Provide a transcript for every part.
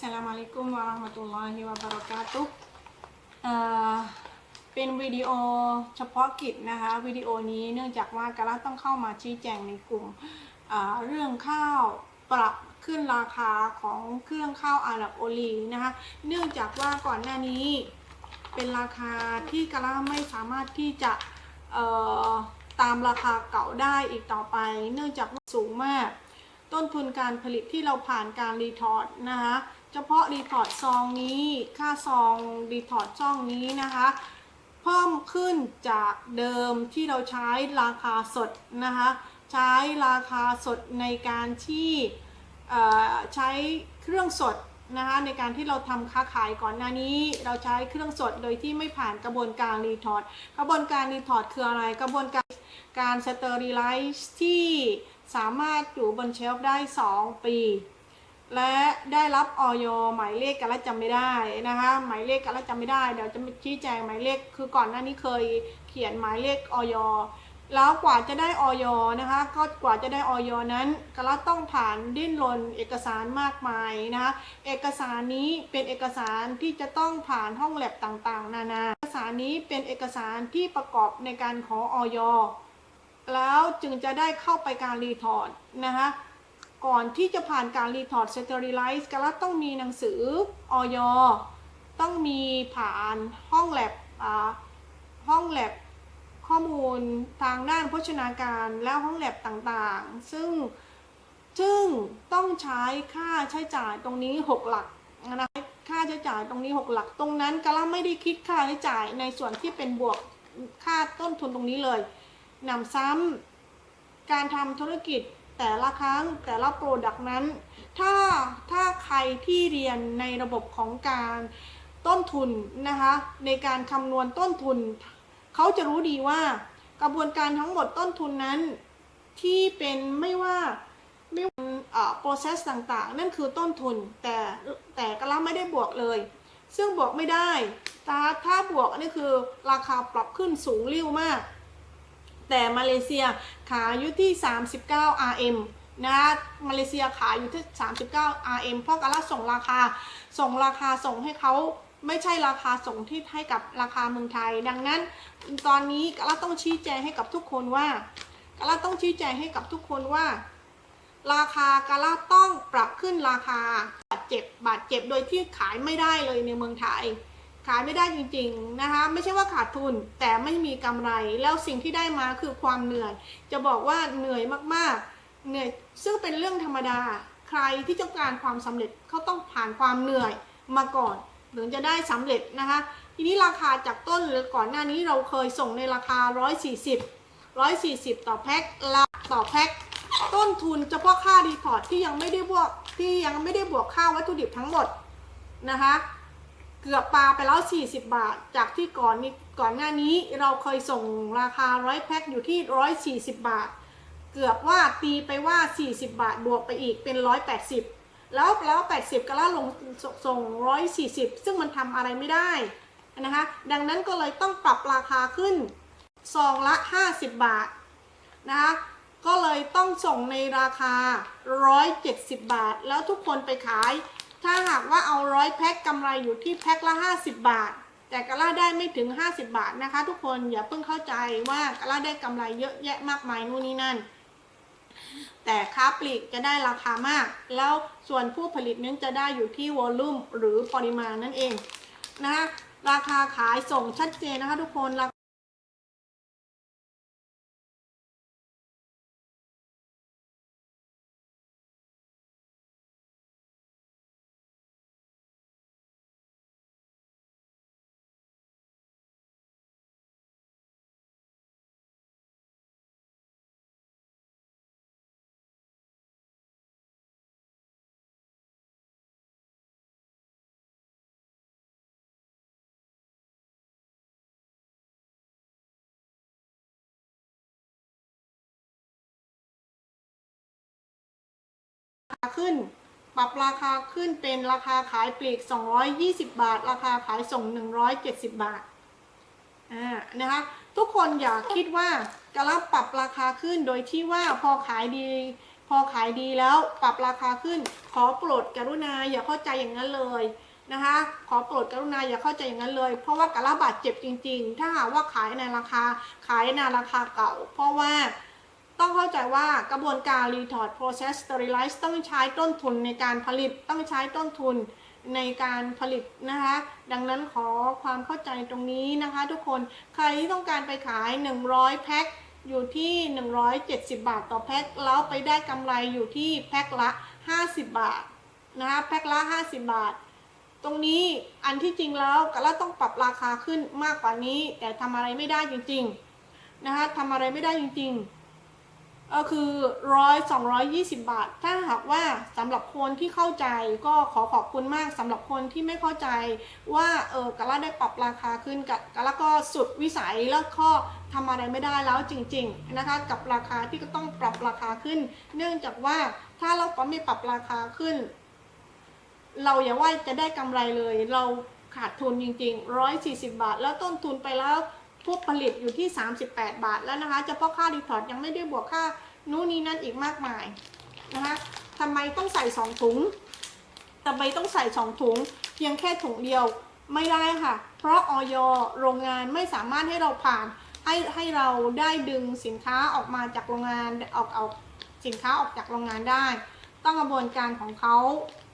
สลามอะลัยกุมวะเราะห์มะตุลลอฮิวะบะเราะกาตุฮ์เอ่อเป็นวิดีโอเฉพาะกิจนะคะ วิดีโอนี้เนื่องจากว่ากาลาต้องเข้ามาชี้แจงในกลุ่มเรื่องข้าวปรับขึ้นราคาของเครื่องข้าวอาหรับโอลีนะคะ เนื่องจากว่าก่อนหน้านี้เป็นราคาที่กาลาไม่สามารถที่จะตามราคาเก่าได้อีกต่อไป เนื่องจากว่าสูงมาก ต้นทุนการผลิตที่เราผ่านการรีทอร์ดนะคะเฉพาะรีทอร์ดซองนี้ค่าซองรีทอร์ดซองนี้นะคะเพิ่มขึ้นจากเดิมที่เราใช้ราคาสดนะคะใช้ราคาสดในการที่ใช้เครื่องสดนะคะในการที่เราทำค้าขายก่อนหน้านี้ เราใช้เครื่องสดโดยที่ไม่ผ่านกระบวนการรีทอร์ดกระบวนการรีทอร์ดคืออะไรกระบวนการ การสเตอริไลซ์ที่สามารถอยู่บนเชลฟ์ได้ 2 ปี และได้รับออยหมายเลขกันแล้วจำไม่ได้นะคะหมายเลขกันแล้วจำไม่ได้เดี๋ยวจะชี้แจงหมายเลขคือก่อนหน้านี้เคยเขียนหมายเลขออยแล้วกว่าจะได้ออยนะคะก็กว่าจะได้ออยนั้นก็ต้องผ่านดิ้นรนเอกสารมากมายนะคะเอกสารนี้เป็นเอกสารที่จะต้องผ่านห้องแลบต่างๆ นานา เอกสารนี้เป็นเอกสารที่ประกอบในการขอออย แล้วจึงจะได้เข้าไปการรีทอร์ดนะคะก่อนที่จะผ่านการรีทอร์ดสเตอริไลซ์กรัต้องมีหนังสือออยต้องมีผ่านห้องแลบห้องแลบข้อมูลทางด้านโภชนาการและห้องแลบต่างๆ ซึ่งซึ่งต้องใช้ค่าใช้จ่ายตรงนี้ 6 หลักนะค่าใช้จ่ายตรงนี้ 6 หลักตรงนั้นกระไม่ได้คิดค่าใช้จ่ายในส่วนที่เป็นบวกค่าต้นทุนตรงนี้เลย หนำซ้ำการทำธุรกิจแต่ละครั้งแต่ละโปรดักต์นั้น ถ้าถ้าใครที่เรียนในระบบของการต้นทุนนะคะในการคำนวณต้นทุน เขาจะรู้ดีว่ากระบวนการทั้งหมดต้นทุนนั้นที่เป็นไม่ว่าไม่เอ่อ process ต่างๆ นั่นคือต้นทุนแต่แต่กระลาไม่ได้บวกเลย ซึ่งบวกไม่ได้ถ้าถ้าบวกนี่คือราคาปรับขึ้นสูงเริ่วมาก แต่มาเลเซียขายอยู่ที่ 39 RM นะมาเลเซียขายอยู่ที่ 39 RM เพราะกาลาส่งราคา ส่งราคาส่งให้เขาไม่ใช่ราคาส่งที่ให้กับราคาเมืองไทย ดังนั้น ตอนนี้กาลาต้องชี้แจงให้กับทุกคนว่ากาลาต้องชี้แจงให้กับทุกคนว่า ราคากาลาต้องปรับขึ้นราคาบาดเจ็บบาดเจ็บโดยที่ขายไม่ได้เลยในเมืองไทย ขายไม่ได้จริงๆนะคะ ไม่ใช่ว่าขาดทุนแต่ไม่มีกำไรแล้วสิ่งที่ได้มาคือความเหนื่อย จะบอกว่าเหนื่อยมากๆเหนื่อยซึ่งเป็นเรื่องธรรมดา ใครที่ต้องการความสำเร็จเขาต้องผ่านความเหนื่อยมาก่อนถึงจะได้สำเร็จนะคะ ทีนี้ราคาจากต้นหรือก่อนหน้านี้เราเคยส่งในราคา 140 140 ต่อแพ็คละต่อแพ็คต้นทุนเฉพาะค่ารีพอร์ตที่ยังไม่ได้บวกที่ยังไม่ได้บวกค่าวัตถุดิบทั้งหมดนะคะ เกือบปลาไปแล้ว 40 บาท จากที่ก่อนนี้ก่อนหน้านี้เราเคยส่งราคา 100 แพ็คอยู่ที่ 140 บาท เกือบว่าตีไปว่า 40 บาทบวกไปอีกเป็น 180 แล้วแล้ว 80 ก็ล่าลงส่ง 140 ซึ่งมันทำอะไรไม่ได้นะคะดังนั้นก็เลยต้องปรับราคาขึ้นซองละ 50 บาทนะคะก็เลยต้องส่งในราคา 170 บาท แล้วทุกคนไปขาย ถ้าหากว่าเอาร้อยแพ็คกำไรอยู่ที่แพ็คละ 50 บาท แต่กะล่าได้ไม่ถึง 50 บาทนะคะ ทุกคนอย่าเพิ่งเข้าใจว่ากะล่าได้กำไรเยอะแยะมากมายนู่นนี่นั่น แต่ค้าปลีกจะได้ราคามาก แล้วส่วนผู้ผลิตนั้นจะได้อยู่ที่วอลลุ่มหรือปริมาณนั่นเองนะคะราคาขายส่งชัดเจนนะคะทุกคนรา ขึ้น ปรับราคาขึ้นเป็นราคาขายปลีก 220 บาท ราคาขายส่ง 170 บาทอ่านะคะทุกคนอย่าคิดว่ากระลับปรับราคาขึ้นโดยที่ว่าพอขายดี พอขายดีแล้วปรับราคาขึ้น ขอโปรดกรุณาอย่าเข้าใจอย่างนั้นเลยนะคะขอโปรดกรุณาอย่าเข้าใจอย่างนั้นเลย เพราะว่ากะละบาดเจ็บจริง ๆ ถ้าหากว่าขายในราคาขายในราคาเก่า เพราะว่า ต้องเข้าใจว่ากระบวนการ retort process sterilize ต้องใช้ต้นทุนในการผลิตต้องใช้ต้นทุนในการผลิตนะคะ ดังนั้นขอความเข้าใจตรงนี้นะคะ ทุกคนใครที่ต้องการไปขาย 100 แพ็คอยู่ที่ 170 บาทต่อแพ็คแล้วไปได้กำไรอยู่ที่แพ็คละ 50 บาทนะคะแพ็คละ 50 บาท ตรงนี้อันที่จริงแล้วก็เราต้องปรับราคาขึ้นมากกว่านี้ แต่ทำอะไรไม่ได้จริง ๆ นะคะทำอะไรไม่ได้จริง ๆ ก็คือร้อยสองร้อยยี่สิบบาท ถ้าหากว่าสำหรับคนที่เข้าใจก็ขอขอบคุณมากสำหรับคนที่ไม่เข้าใจว่าเออกะละได้ปรับราคาขึ้นกะกะละก็สุดวิสัยแล้วก็ทำอะไรไม่ได้แล้วจริง ๆนะคะ กับราคาที่ก็ต้องปรับราคาขึ้น เนื่องจากว่าถ้าเราก็ไม่ปรับราคาขึ้น เราอย่าว่าจะได้กำไรเลย เราขาดทุนจริงๆ140 บาท แล้วต้นทุนไปแล้ว ผู้ผลิตอยู่ที่ 38 บาทแล้วนะคะ เฉพาะค่ารีพอร์ตยังไม่ได้บวกค่านู่นนี่นั่นอีกมากมายนะคะทำไมต้องใส่ 2 ถุงทำไมต้องใส่ 2 ถุง เพียงแค่ถุงเดียวไม่ได้ค่ะ เพราะออยโรงงานไม่สามารถให้เราผ่านให้ให้เราได้ดึงสินค้าออกมาจากโรงงานออกเอาสินค้าออกจากโรงงานได้ ต้องกระบวนการของเขา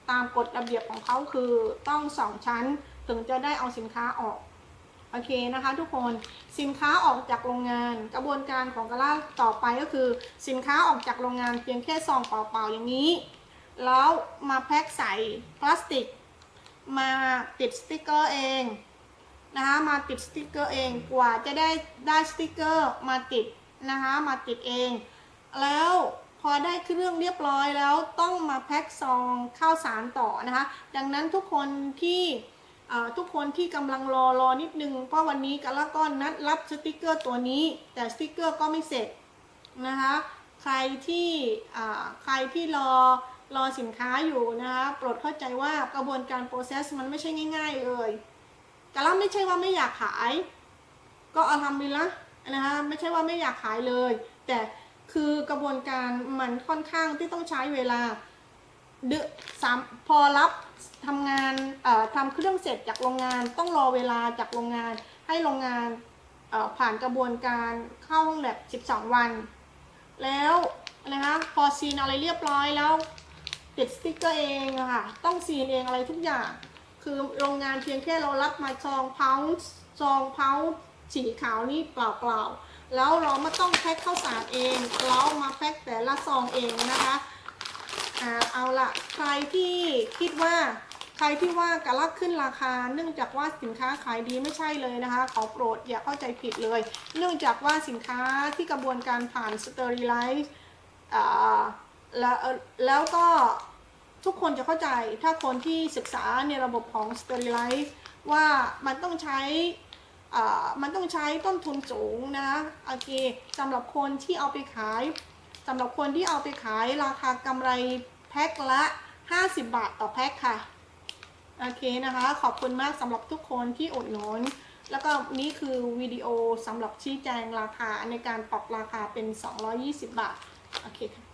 ตามกฎระเบียบของเขาคือต้องสองชั้นถึงจะได้เอาสินค้าออก โอเคนะคะทุกคนสินค้าออกจากโรงงาน กระบวนการของกระลาต่อไปก็คือ สินค้าออกจากโรงงานเพียงแค่ซองเปล่าๆอย่างนี้ แล้วมาแพ็คใส่พลาสติก มาติดสติกเกอร์เองนะคะมาติดสติกเกอร์เองกว่าจะได้ได้สติกเกอร์มาติดนะคะมาติดเอง แล้วพอได้เครื่องเรียบร้อยแล้วต้องมาแพ็คซองข้าวสารต่อนะคะ ดังนั้นทุกคนที่ ทุกคนที่กำลังรอรอนิดนึง เพราะวันนี้กะละก้อนนัดรับสติกเกอร์ตัวนี้ แต่สติกเกอร์ก็ไม่เสร็จนะคะใครที่ใครที่รอรอสินค้าอยู่นะคะโปรดเข้าใจว่ากระบวนการ process มันไม่ใช่ง่าย ๆเลยกะละไม่ใช่ว่าไม่อยากขาย ก็เอาทำไปละนะคะไม่ใช่ว่าไม่อยากขายเลย แต่คือกระบวนการมันค่อนข้างที่ต้องใช้เวลา เดือนสามพอรับทำงานเอ่อทำเครื่องเสร็จจากโรงงานต้องรอเวลาจากโรงงาน ให้โรงงานเอ่อผ่านกระบวนการเข้าห้องแลบ12 วัน แล้วนะคะพอซีนอะไรเรียบร้อยแล้วติดสติ๊กเกอร์เองอะค่ะต้องซีนเองอะไรทุกอย่าง คือโรงงานเพียงแค่เรารับมาซองเพาส์ซองเพาส์สีขาวนี่เปล่าๆแล้วเราไม่ต้องแพ็คข้าวสารเอง เรามาแพ็คแต่ละซองเองนะคะ อ่าเอาละใครที่คิดว่าใครที่ว่ากระลักขึ้นราคา เนื่องจากว่าสินค้าขายดีไม่ใช่เลยนะคะ ขอโปรดอย่าเข้าใจผิดเลย เนื่องจากว่าสินค้าที่กระบวนการผ่านสเตอริไลซ์แล้วแล้วก็ทุกคนจะเข้าใจถ้าคนที่ศึกษาในระบบของ Sterilize ว่ามันต้องใช้มันต้องใช้ต้นทุนสูงนะโอเคสำหรับคนที่เอาไปขาย สำหรับคนที่เอาไปขายราคากำไรแพ็คละ 50 บาทต่อแพ็คค่ะ โอเคนะคะ ขอบคุณมากสำหรับทุกคนที่อุดหนุนแล้วก็นี่คือวิดีโอสำหรับชี้แจงราคาในการปรับราคาเป็น 220 บาท โอเคค่ะ